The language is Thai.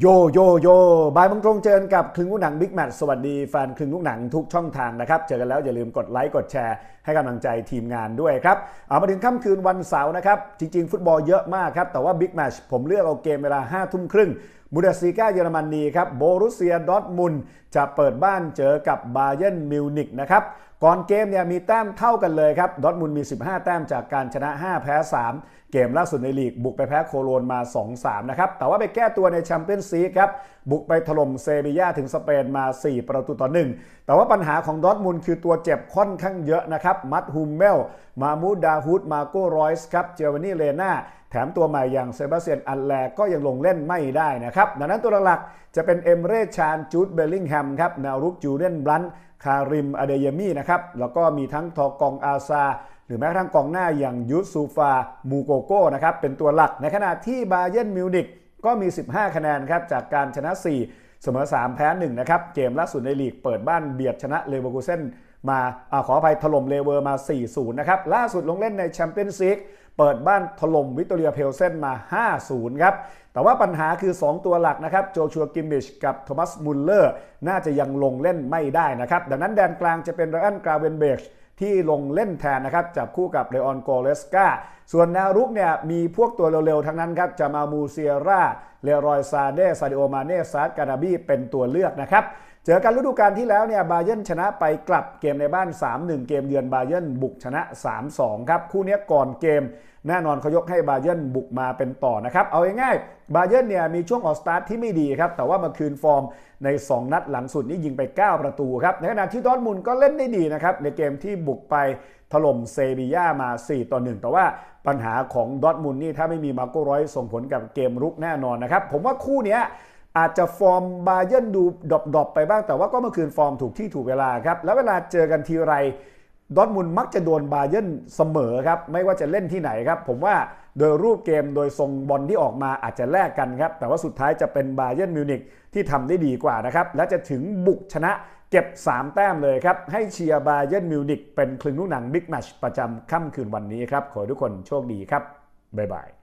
โยโยโยบายมังตรงเจอกับคลึงลูกหนังบิ๊กแมทสวัสดีแฟนคลึงลูกหนังทุกช่องทางนะครับ เจอกันแล้วอย่าลืมกดไลค์กดแชร์ให้กำลังใจทีมงานด้วยครับ เอามาถึงค่ำคืนวันเสาร์นะครับ จริง ๆ ฟุตบอลเยอะมากครับ แต่ว่าบิ๊กแมชผมเลือกเอาเกมเวลา5้าทุ่มครึ่ง บูเดสซีกาเยอรมนีครับโบรุเซียดอร์ทมุนจะเปิดบ้านเจอกับบาเยร์นมิวนิกนะครับก่อนเกมเนี่ยมีแต้มเท่ากันเลยครับดอทมุนมี 15 แต้มจากการชนะ 5 แพ้ 3 เกมล่าสุดในลีก บุกไปแพ้โคโลนมา 2-3 นะครับ แต่ว่าไปแก้ตัวในแชมเปี้ยนซีครับ บุกไปถล่มเซบีย่าถึงสเปนมา 4 ประตูต่อ 1 แต่ว่าปัญหาของดอทมุนคือตัวเจ็บค่อนข้างเยอะนะครับ มัดฮุมเมล มามูดดาฮุด มาโกรอยส์ครับ เจวานี่เลนา แถมตัวใหม่อย่างเซบาสเตียนอันแลก็ยังลงเล่นไม่ได้นะครับ ดังนั้นตัวหลักๆจะเป็นเอมเรชานจูดเบลลิงแฮมครับแนวรุกจูเลียนบลันคาริมอเดยมี่นะครับ แล้วก็มีทั้งทอกองอาซา หรือแม้กระทั่งกองหน้าอย่างยูซูฟา มูโกโก้นะครับเป็นตัวหลักในขณะที่บาเยนมิวนิกก็มี 15 คะแนนครับจากการชนะ 4 เสมอ 3 แพ้ 1 นะครับ เกมล่าสุดในลีกเปิดบ้านเบียดชนะเลเวอร์คูเซน มาอาขออภัยถล่มเลเวอร์มา 4-0 นะครับ ล่าสุดลงเล่นในแชมเปี้ยนซีกเปิดบ้านถล่มวิตเตอเรียเพลเซนมา 5-0 ครับ แต่ว่าปัญหาคือ 2 ตัวหลักนะครับ โจชัวกิมมิชกับโทมัสมุลเลอร์ น่าจะยังลงเล่นไม่ได้นะครับ ดังนั้นแดนกลางจะเป็นไรอันกราเวนเบชที่ลงเล่นแทนนะครับ จับคู่กับเลออนโกเลสกา ส่วนแนวรุกเนี่ยมีพวกตัวเร็วๆ ทั้งนั้นครับจะมามูเซียร่าเลรอยซาเดซาดิโอมาเนซาร์กานาบีเป็นตัวเลือกนะครับเจอกันฤดูกาลที่แล้วเนี่ยบาเยนชนะไปกลับเกมในบ้าน 3-1 เกมเยือนบาเยนบุกชนะ 3-2 ครับ คู่นี้ก่อนเกม แน่นอนเขายกให้บาเยนบุกมาเป็นต่อนะครับ เอาง่ายๆบาเยนเนี่ยมีช่วงออกสตาร์ทที่ไม่ดีครับ แต่ว่ามาคืนฟอร์มใน 2 นัดหลังสุดนี้ยิงไป 9 ประตูครับ ในขณะที่ดอทมุนก็เล่นได้ดีนะครับ ในเกมที่บุกไป ถล่มเซบีย่ามา 4 ต่อ 1 แต่ว่าปัญหาของดอทมุนนี่ถ้าไม่มีมาโกร้อยส่งผลกับเกมรุกแน่นอนนะครับ ผมว่าคู่นี้อาจจะฟอร์มบาเยนดูดรอปๆไปบ้าง แต่ว่าก็เมื่อคืนฟอร์มถูกที่ถูกเวลาครับ แล้วเวลาเจอกันทีไรดอทมุนมักจะโดนบาเยร์นเสมอครับ ไม่ว่าจะเล่นที่ไหนครับ ผมว่า โดยรูปเกมโดยทรงบอลที่ออกมาอาจจะแลกกันครับ แต่ว่าสุดท้ายจะเป็นบาเยร์นมิวนิกที่ทำได้ดีกว่านะครับ และจะถึงบุกชนะเก็บ 3 แต้มเลยครับ ให้เชียร์บาเยร์นมิวนิกเป็นคลึงลูกหนังบิ๊กแมชประจำค่ำคืนวันนี้ครับ ขอทุกคนโชคดีครับ บ๊ายบาย